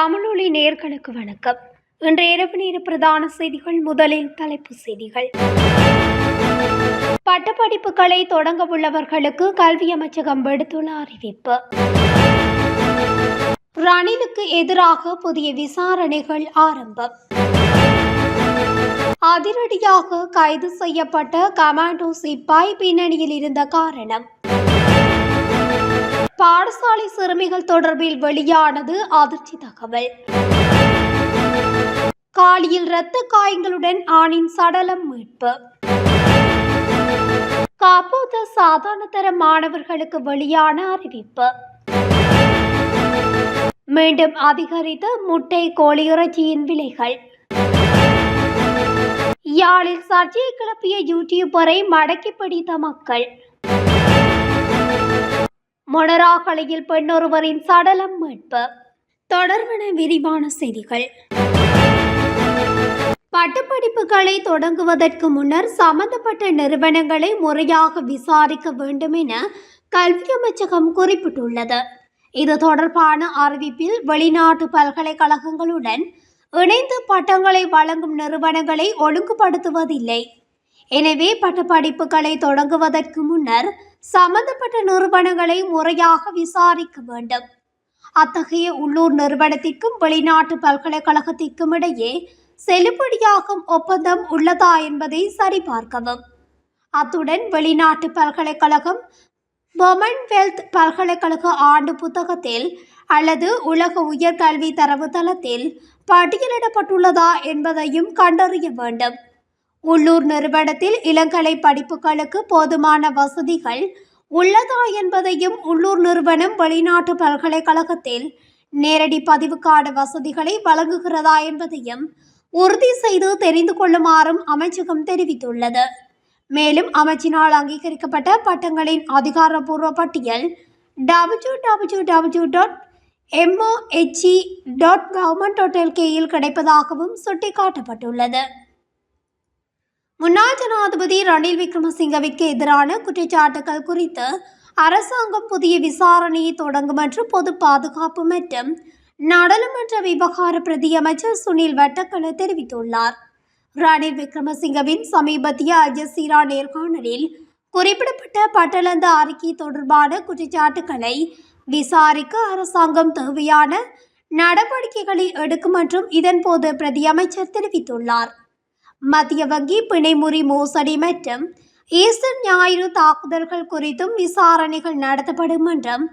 தமிழொலி நேர்களுக்கு வணக்கம். இன்று இரவு நேர பிரதான செய்திகள் முதலில் தலைப்புச் செய்திகள். பட்டப்படிப்புகளை தொடங்க உள்ளவர்களுக்கு கல்வி அமைச்சகம் விடுத்துள்ள அறிவிப்பு. ரணிலுக்கு எதிராக புதிய விசாரணைகள் ஆரம்பம். அதிரடியாக கைது செய்யப்பட்ட கமாண்டோ சிப்பாய் பின்னணியில் இருந்த காரணம். பாடசாலை சிறுமிகள் தொடர்பில் வெளியானது அதிர்ச்சி தகவல். காலியில் இரத்த காயங்களுடன் ஆணின் சடலம் மீட்பு. காப்போத சாதாரண தர மாணவர்களுக்கு வெளியான அறிவிப்பு. மீண்டும் அதிகரித்த முட்டை கோழி இறைச்சியின் விலைகள். யாழில் சர்ச்சையை கிளப்பிய யூடியூபரை மடக்கி பிடித்த மக்கள். மொனராகலையில் பெண்ணொருவரின் சடலம் மீட்பு. தொடர்பன விரிவான செய்திகள். பட்டப்படிப்புகளை தொடங்குவதற்கு முன்னர் சம்பந்தப்பட்ட நிறுவனங்களை முறையாக விசாரிக்க வேண்டும் என கல்வி அமைச்சகம் குறிப்பிட்டுள்ளது. இது தொடர்பான அறிவிப்பில் வெளிநாட்டு பல்கலைக்கழகங்களுடன் இணைந்து பட்டங்களை வழங்கும் நிறுவனங்களை ஒழுங்குபடுத்துவதில்லை. எனவே பட்டப்படிப்புகளை தொடங்குவதற்கு முன்னர் சம்பந்தப்பட்ட நிறுவனங்களை முறையாக விசாரிக்க வேண்டும். அத்தகைய உள்ளூர் நிறுவனத்திற்கும் வெளிநாட்டு பல்கலைக்கழகத்திற்கும் இடையே செல்லுபடியாகும் ஒப்பந்தம் உள்ளதா என்பதை சரிபார்க்கவும். அத்துடன் வெளிநாட்டு பல்கலைக்கழகம் பொமன்வெல்த் பல்கலைக்கழக ஆண்டு புத்தகத்தில் அல்லது உலக உயர்கல்வி தரவுத்தளத்தில் பட்டியலிடப்பட்டுள்ளதா என்பதையும் கண்டறிய வேண்டும். உள்ளூர் நிறுவனத்தில் இளங்கலை படிப்புகளுக்கு போதுமான வசதிகள் உள்ளதா என்பதையும் உள்ளூர் நிறுவனம் வெளிநாட்டு பல்கலைக்கழகத்தில் நேரடி பதிவுக்கான வசதிகளை வழங்குகிறதா என்பதையும் உறுதி செய்து தெரிந்து கொள்ளுமாறும் அமைச்சகம் தெரிவித்துள்ளது. மேலும் அமைச்சினால் அங்கீகரிக்கப்பட்ட பட்டங்களின் அதிகாரப்பூர்வ பட்டியல் W W W dot MOHE dot government dot எல்கேயில் கிடைப்பதாகவும் சுட்டிக்காட்டப்பட்டுள்ளது. முன்னாள் ஜனாதிபதி ரணில் விக்ரமசிங்கவிற்கு எதிரான குற்றச்சாட்டுகள் குறித்து அரசாங்கம் புதிய விசாரணையை தொடங்கும் என்று பொது பாதுகாப்பு மற்றும் நாடாளுமன்ற விவகார பிரதியமைச்சர் சுனில் வட்டக்கல தெரிவித்துள்ளார். ரணில் விக்ரமசிங்கவின் சமீபத்திய அஜசீரா நேர்காணலில் குறிப்பிடப்பட்ட பட்டளந்த அறிக்கை தொடர்பான குற்றச்சாட்டுகளை விசாரிக்க அரசாங்கம் தேவையான நடவடிக்கைகளை எடுக்கும் என்றும் இதன்போது பிரதியமைச்சர் தெரிவித்துள்ளார். மத்திய வங்கி பிணைமுறி மோசடி மற்றும் ஈஸ்டர் ஞாயிறு தாக்குதல்கள் குறித்தும் விசாரணைகள் நடத்தப்படும் என்றும்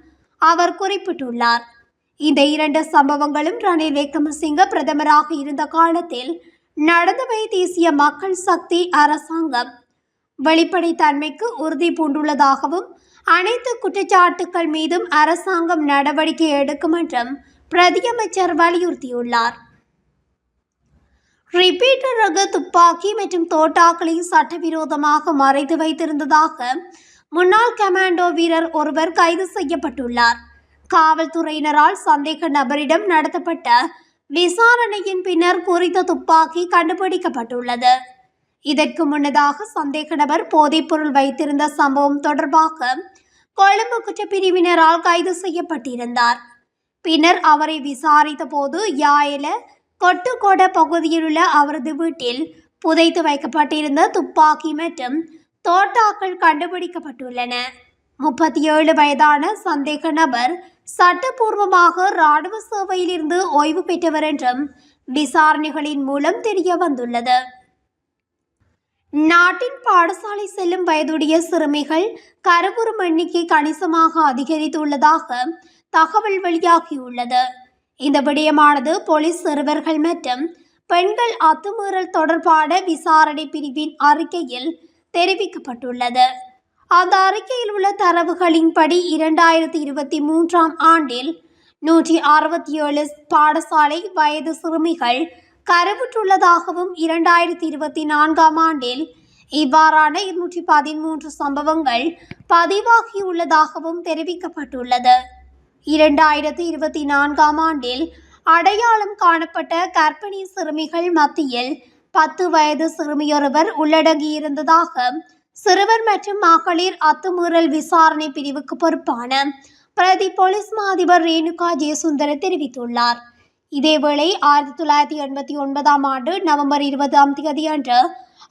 அவர் குறிப்பிட்டுள்ளார். இந்த இரண்டு சம்பவங்களும் ரணில் விக்ரமசிங்க பிரதமராக இருந்த காலத்தில் நடந்தவை தேசிய மக்கள் சக்தி அரசாங்கம் வெளிப்படைத்தன்மைக்கு உறுதி பூண்டுள்ளதாகவும் அனைத்து குற்றச்சாட்டுக்கள் மீதும் அரசாங்கம் நடவடிக்கை எடுக்கும் என்றும் பிரதியமைச்சர் வலியுறுத்தியுள்ளார். ரிப்பீட்டர் ரக துப்பாக்கி மற்றும் தோட்டாக்களை சட்டவிரோதமாக மறைத்து வைத்திருந்ததாக முன்னாள் கமாண்டோ வீரர் ஒருவர் கைது செய்யப்பட்டுள்ளார். காவல்துறையினரால் சந்தேக நபரிடம் நடத்தப்பட்ட விசாரணையின் பின்னர் குறித்த துப்பாக்கி கண்டுபிடிக்கப்பட்டுள்ளது. இதற்கு முன்னதாக சந்தேக நபர் போதைப்பொருள் வைத்திருந்த சம்பவம் தொடர்பாக கொழும்பு குற்றப்பிரிவினரால் கைது செய்யப்பட்டிருந்தார். பின்னர் அவரை விசாரித்த போது யாயில கொட்டுக்கோட பகுதியிலுள்ள அவரது வீட்டில் புதைத்து வைக்கப்பட்டிருந்த துப்பாக்கி மற்றும் தோட்டாக்கள் கண்டுபிடிக்கப்பட்டுள்ளன முப்பத்தி ஏழு வயதான சந்தேக நபர் சட்டப்பூர்வமாக இராணுவ சேவையிலிருந்து ஓய்வு பெற்றவர் என்றும் விசாரணைகளின் மூலம் தெரிய வந்துள்ளது நாட்டின் பாடசாலை செல்லும் வயதுடைய சிறுமிகள் கருவுறும் எண்ணிக்கை கணிசமாக அதிகரித்துள்ளதாக தகவல் வெளியாகியுள்ளது இந்த விடயமானது போலீஸ் சிறுவர்கள் மற்றும் பெண்கள் அத்துமீறல் தொடர்பான விசாரணை பிரிவின் அறிக்கையில் தெரிவிக்கப்பட்டுள்ளது. அந்த அறிக்கையில் உள்ள தரவுகளின்படி இரண்டாயிரத்தி இருபத்தி மூன்றாம் ஆண்டில் நூற்றி அறுபத்தி ஏழு பாடசாலை வயது சிறுமிகள் கருவுற்றுள்ளதாகவும் இரண்டாயிரத்தி இருபத்தி நான்காம் ஆண்டில் இவ்வாறான இருநூற்றி பதிமூன்று சம்பவங்கள் பதிவாகியுள்ளதாகவும் தெரிவிக்கப்பட்டுள்ளது. இரண்டாயிரத்தி இருபத்தி நான்காம் ஆண்டில் அடையாளம் காணப்பட்ட கர்ப்பிணி சிறுமிகள் மத்தியில் பத்து வயது சிறுமியொருவர் உள்ளடங்கியிருந்ததாக சிறுவர் மற்றும் மகளிர் அத்துமீறல் விசாரணை பிரிவுக்கு பொறுப்பான பிரதி போலீஸ் மா அதிபர் ரேணுகா ஜெயசுந்தர தெரிவித்துள்ளார். இதேவேளை ஆயிரத்தி தொள்ளாயிரத்தி எண்பத்தி ஒன்பதாம் ஆண்டு நவம்பர் இருபதாம் தேதி அன்று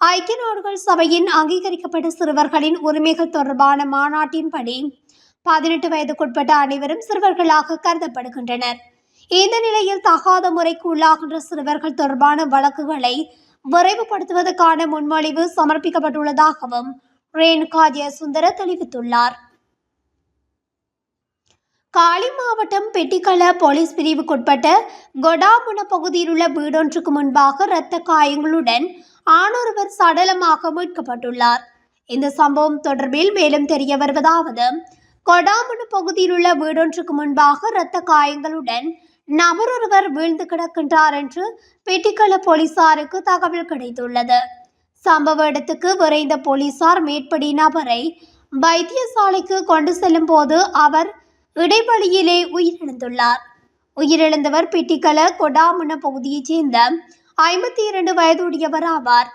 ஐக்கிய நாடுகள் சபையின் அங்கீகரிக்கப்பட்ட சிறுவர்களின் உரிமைகள் தொடர்பான மாநாட்டின்படி பதினெட்டு வயதுக்குட்பட்ட அனைவரும் சிறுவர்களாக கருதப்படுகின்றனர். இந்த நிலையில் தகாத முறைக்கு உள்ளாகின்ற சிறுவர்கள் தொடர்பான வழக்குகளை விரைவுபடுத்துவதற்கான முன்மொழிவு சமர்ப்பிக்கப்பட்டுள்ளதாகவும் ரேணுகா ஜெயசுந்தர தெரிவித்துள்ளார். காலி மாவட்டம் பெட்டிக்கல போலீஸ் பிரிவுக்குட்பட்ட கொடாமுன பகுதியில் உள்ள வீடொன்றுக்கு முன்பாக இரத்த காயங்களுடன் ஆணொருவர் சடலமாக மீட்கப்பட்டுள்ளார். இந்த சம்பவம் தொடர்பில் மேலும் தெரிய வருவதாவது கொடாமுன பகுதியில் உள்ள வீடொன்றுக்கு முன்பாக இரத்த காயங்களுடன் நபரொருவர் வீழ்ந்து கிடக்கின்றார் என்று பெட்டிக்கல போலீசாருக்கு தகவல் கிடைத்துள்ளது. சம்பவ இடத்துக்கு விரைந்த போலீசார் மேற்படி நபரை வைத்தியசாலைக்கு கொண்டு செல்லும் போது அவர் இடைவெளியிலே உயிரிழந்துள்ளார். உயிரிழந்தவர் பிட்டிக்கல கொடாமுன பகுதியைச் சேர்ந்த ஐம்பத்தி இரண்டு வயதுடையவர் ஆவார்.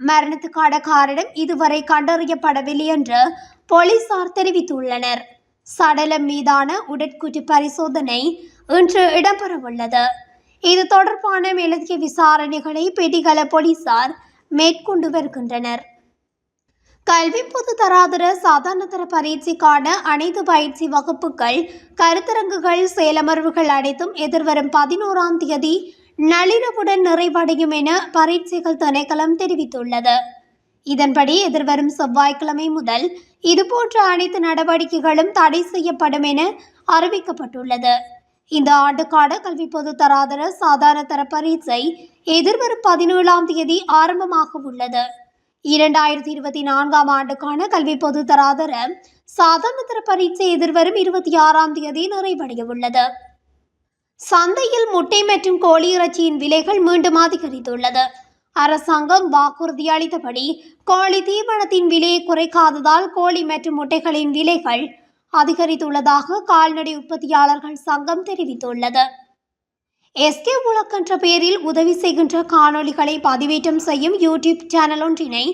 மரணத்துக்கான காரணம் இதுவரை கண்டறியப்படவில்லை என்று போலீசார் தெரிவித்துள்ளனர். சடலம் மீதான உடற்கூற்று பரிசோதனை இன்று இடம்பெறவுள்ளது. இது தொடர்பான மேலதிக விசாரணைகளை பெட்டிகல போலீசார் மேற்கொண்டு வருகின்றனர். கல்வி பொது தராதர சாதாரணதர பரீட்சைக்கான அனைத்து பயிற்சி வகுப்புகள் கருத்தரங்குகள் செயலமர்வுகள் அனைத்தும் எதிர்வரும் பதினோராம் தேதி நள்ளிரவுடன் நிறைவடையும் என பரீட்சைகள் திணைக்களம் தெரிவித்துள்ளது. இதன்படி எதிர்வரும் செவ்வாய்க்கிழமை முதல் இதுபோன்ற அனைத்து நடவடிக்கைகளும் தடை செய்யப்படும் என அறிவிக்கப்பட்டுள்ளது. இந்த ஆண்டுக்கான கல்வி பொது தராதர சாதாரண தர பரீட்சை எதிர்வரும் பதினேழாம் தேதி ஆரம்பமாக உள்ளது. இரண்டாயிரத்தி இருபத்தி நான்காம் ஆண்டுக்கான கல்வி பொது தராதர சாதாரண தர பரீட்சை எதிர்வரும் இருபத்தி ஆறாம் தேதி நிறைவடைய உள்ளது. சந்தையில் முட்டை மற்றும் கோழி இறைச்சியின் விலைகள் மீண்டும் அதிகரித்துள்ளது. அரசாங்கம் வாக்குறுதி அளித்தபடி கோழி தீவனத்தின் விலையை குறைக்காததால் கோழி மற்றும் முட்டைகளின் விலைகள் அதிகரித்துள்ளதாக கால்நடை உற்பத்தியாளர்கள் சங்கம் தெரிவித்துள்ளது. எஸ்கே உலக் என்ற பெயரில் உதவி செய்கின்ற காணொளிகளை பதிவேற்றம் செய்யும் யூடியூப் சேனல் ஒன்றினை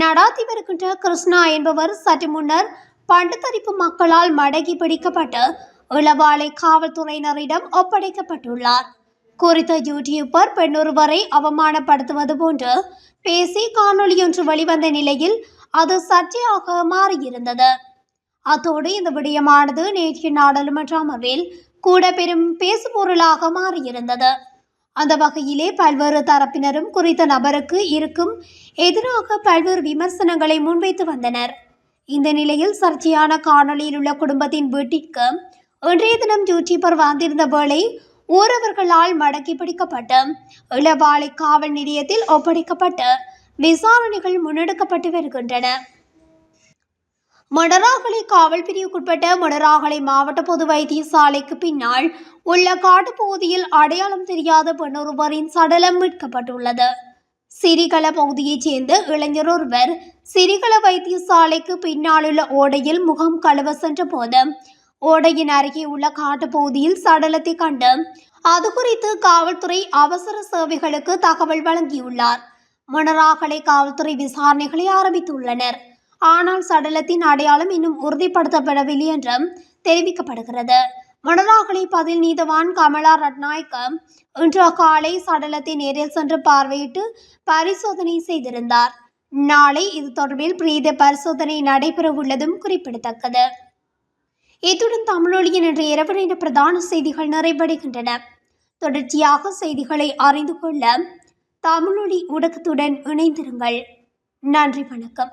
நடாத்தி வருகின்ற கிருஷ்ணா என்பவர் சற்று முன்னர் பண்டுத்தரிப்பு மக்களால் மடக்கி பிடிக்கப்பட்டு இளவாலை காவல்துறையினரிடம் ஒப்படைக்கப்பட்டுள்ளார். குறித்த யூடியூபர் பெண்ணொருவரை அவமானப்படுத்துவது போன்று பேசி காணொளியொன்று வெளிவந்த நிலையில் அது சர்ச்சையாக மாறியிருந்தது. அத்தோடு இந்த விடயமானது நேற்று நாடாளுமன்ற அமர்வில் கூட பெரும் பேசுபொருளாக மாறியிருந்தது. அந்த வகையிலே பல்வேறு தரப்பினரும் குறித்த நபருக்கு இருக்கும் எதிராக பல்வேறு விமர்சனங்களை முன்வைத்து வந்தனர். இந்த நிலையில் சர்ச்சையான காணொலியில் உள்ள குடும்பத்தின் வீட்டிற்கு இன்றைய தினம் யூடியூபர் வந்திருந்த வேளை ஊரவர்களால் மடக்கி பிடிக்கப்பட்டு இளவாலை காவல் நிலையத்தில் ஒப்படைக்கப்பட்டு விசாரணைகள் முன்னெடுக்கப்பட்டு வருகின்றன. மொடராகலை காவல் பிரிவுக்குட்பட்ட மொடராகலை மாவட்ட பொது வைத்தியசாலைக்கு பின்னால் உள்ள காட்டுப்பகுதியில் அடையாளம் தெரியாத பெண்ணொருவரின் சடலம் மீட்கப்பட்டுள்ளது. சிறிகள பகுதியைச் சேர்ந்த இளைஞர் ஒருவர் சிறிகள வைத்தியசாலைக்கு பின்னாலுள்ள ஓடையில் முகம் கழுவ சென்ற போது ஓடையின் அருகே உள்ள காட்டுப்பகுதியில் சடலத்தை கண்டு அது குறித்து காவல்துறை அவசர சேவைகளுக்கு தகவல் வழங்கியுள்ளார். மணராகலை காவல்துறை விசாரணைகளை ஆரம்பித்துள்ளனர். ஆனால் சடலத்தின் அடையாளம் இன்னும் உறுதிப்படுத்தப்படவில்லை என்றும் தெரிவிக்கப்படுகிறது. மணராகலை பதில் நீதவான் கமலா ரட்நாயக்க இன்று காலை சடலத்தை நேரில் சென்று பார்வையிட்டு பரிசோதனை செய்திருந்தார். நாளை இது தொடர்பில் பிரீத பரிசோதனை நடைபெறவுள்ளதும் குறிப்பிடத்தக்கது. இத்துடன் தமிழொலியின் இன்று இரவு நேர பிரதான செய்திகள் நிறைவடைகின்றன. தொடர்ச்சியாக செய்திகளை அறிந்து கொள்ள தமிழொலி ஊடகத்துடன் இணைந்திருங்கள். நன்றி வணக்கம்.